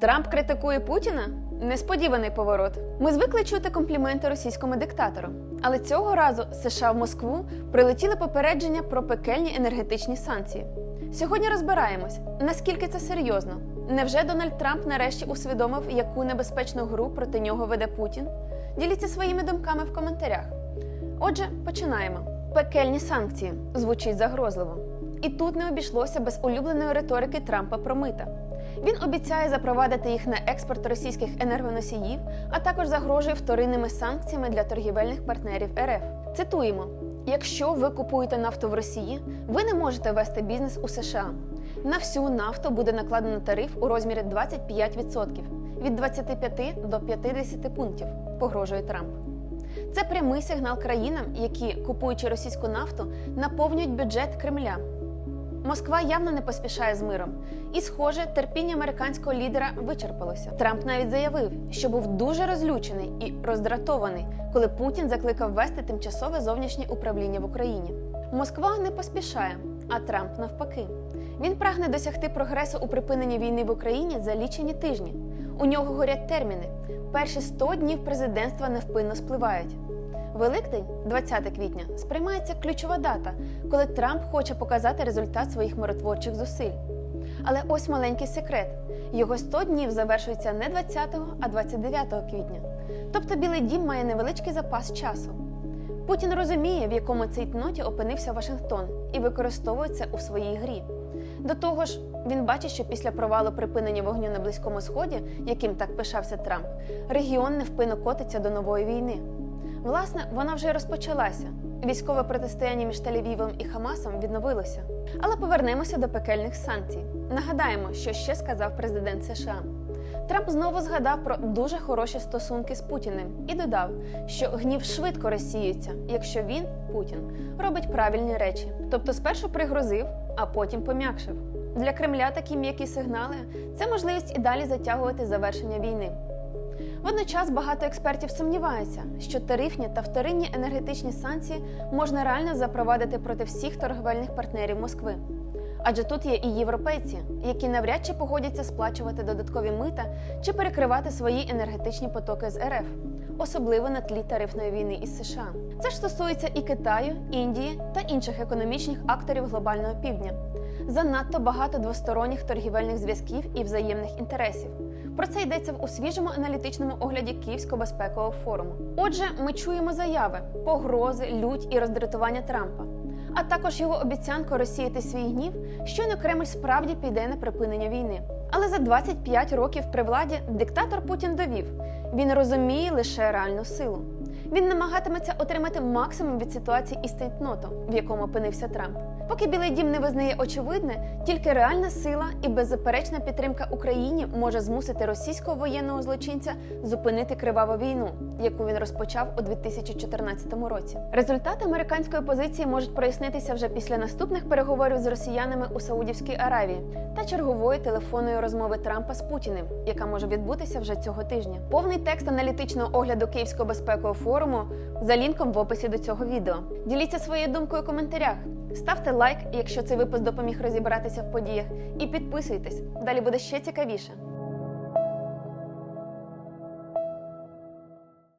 Трамп критикує Путіна? Несподіваний поворот. Ми звикли чути компліменти російському диктатору, але цього разу США в Москву прилетіли попередження про пекельні енергетичні санкції. Сьогодні розбираємось, наскільки це серйозно. Невже Дональд Трамп нарешті усвідомив, яку небезпечну гру проти нього веде Путін? Діліться своїми думками в коментарях. Отже, починаємо. Пекельні санкції звучить загрозливо. І тут не обійшлося без улюбленої риторики Трампа про мита. Він обіцяє запровадити їх на експорт російських енергоносіїв, а також загрожує вторинними санкціями для торгівельних партнерів РФ. Цитуємо: якщо ви купуєте нафту в Росії, ви не можете вести бізнес у США. На всю нафту буде накладено тариф у розмірі 25% від 25 до 50 пунктів, погрожує Трамп. Це прямий сигнал країнам, які, купуючи російську нафту, наповнюють бюджет Кремля. Москва явно не поспішає з миром, і, схоже, терпіння американського лідера вичерпалося. Трамп навіть заявив, що був дуже розлючений і роздратований, коли Путін закликав ввести тимчасове зовнішнє управління в Україні. Москва не поспішає, а Трамп навпаки. Він прагне досягти прогресу у припиненні війни в Україні за лічені тижні. У нього горять терміни. Перші 100 днів президентства невпинно спливають. Великдень, 20 квітня, сприймається ключова дата, коли Трамп хоче показати результат своїх миротворчих зусиль. Але ось маленький секрет: його 100 днів завершуються не 20, а 29 квітня. Тобто Білий Дім має невеличкий запас часу. Путін розуміє, в якому цейтноті опинився Вашингтон, і використовує це у своїй грі. До того ж, він бачить, що після провалу припинення вогню на Близькому Сході, яким так пишався Трамп, регіон невпинно котиться до нової війни. Власне, вона вже й розпочалася. Військове протистояння між Тель-Авівом і Хамасом відновилося. Але повернемося до пекельних санкцій. Нагадаємо, що ще сказав президент США. Трамп знову згадав про дуже хороші стосунки з Путіним і додав, що гнів швидко розсіюється, якщо він, Путін, робить правильні речі. Тобто спершу пригрозив, а потім пом'якшив. Для Кремля такі м'які сигнали це можливість і далі затягувати завершення війни. Водночас багато експертів сумніваються, що тарифні та вторинні енергетичні санкції можна реально запровадити проти всіх торговельних партнерів Москви. Адже тут є і європейці, які навряд чи погодяться сплачувати додаткові мита чи перекривати свої енергетичні потоки з РФ, особливо на тлі тарифної війни із США. Це ж стосується і Китаю, Індії та інших економічних акторів глобального півдня. Занадто багато двосторонніх торгівельних зв'язків і взаємних інтересів. Про це йдеться у свіжому аналітичному огляді Київського безпекового форуму. Отже, ми чуємо заяви, погрози, лють і роздратування Трампа, а також його обіцянку розсіяти свій гнів, щойно Кремль справді піде на припинення війни. Але за 25 років при владі диктатор Путін довів, він розуміє лише реальну силу. Він намагатиметься отримати максимум від ситуації із цейтнотом, в якому опинився Трамп. Поки Білий Дім не визнає очевидне, тільки реальна сила і беззаперечна підтримка Україні може змусити російського воєнного злочинця зупинити криваву війну, яку він розпочав у 2014 році. Результати американської позиції можуть прояснитися вже після наступних переговорів з росіянами у Саудівській Аравії та чергової телефонної розмови Трампа з Путіним, яка може відбутися вже цього тижня. Повний текст аналітичного огляду Київського безпекового форуму за лінком в описі до цього відео. Діліться своєю думкою у коментарях. Ставте лайк, якщо цей випуск допоміг розібратися в подіях, і підписуйтесь. Далі буде ще цікавіше.